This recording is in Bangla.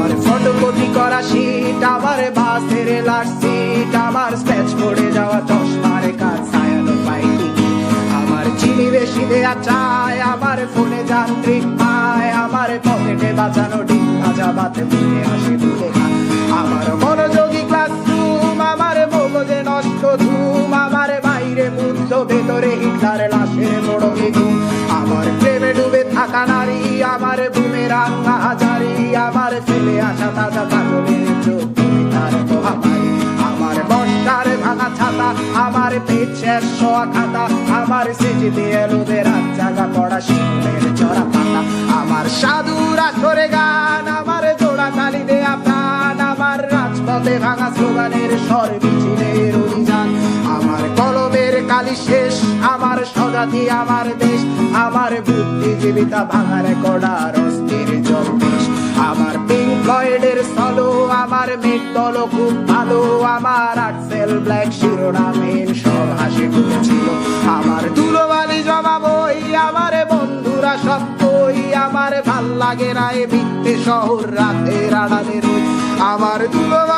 আমার ফটোকপি করা শীট আমার বাসের লাশ সিট আমার স্ক্র্যাচ পড়ে যাওয়া চশমার কাজ ছায়ানো পাইনি আমার চিনি বেশি দেয়া চায় আমার ফোনে যান্ত্রিক পায় আমার পকেটে বাঁচানো ডিম ভাজা বাতে মুখে হাসি তুলে আমার মনোযোগী ক্লাসরুম আমার মগজে নষ্ট ধুম, আমার বাইরে বুদ্ধ ভেতরে হিটলার লাশের ঘুম। আমার প্রেমে হাজারি আমার ফেলে আসা তাজা কাজলের চোখ তার আমার বর্ষার ভাঙা ছাতা, আমার পেট শোয়া খাতা, আমার স্মৃতিতে এলোদের রাত জাগা পড়া শিল্পের চড়া পাতা। আমার সাধুর আসরে গান, আমার জোড়া তালি দেয়া প্রাণ, আমার রাজপথে ভাঙা স্লোগানের স্বর মিছিলের অভিযান। আমার কলমের কালি শেষ, আমার স্বজাতি আমার দেশ, আমার বুদ্ধিজীবিতা, ভাঙার কড়ার অস্থির জম্পেশ আমার পিঙ্ক ফ্লয়েডের সলো আমার মেট দল খুব ভালো, আমার আটসেল ব্ল্যাক শিরোনামের সব হাসি ফুটেছিল। আমার ধুলোবালি জমা বই আমার বন্ধুরা সব কই আমার ভালো লাগে না এ মিথ্যে শহর রাতের আড়ালে আমার বই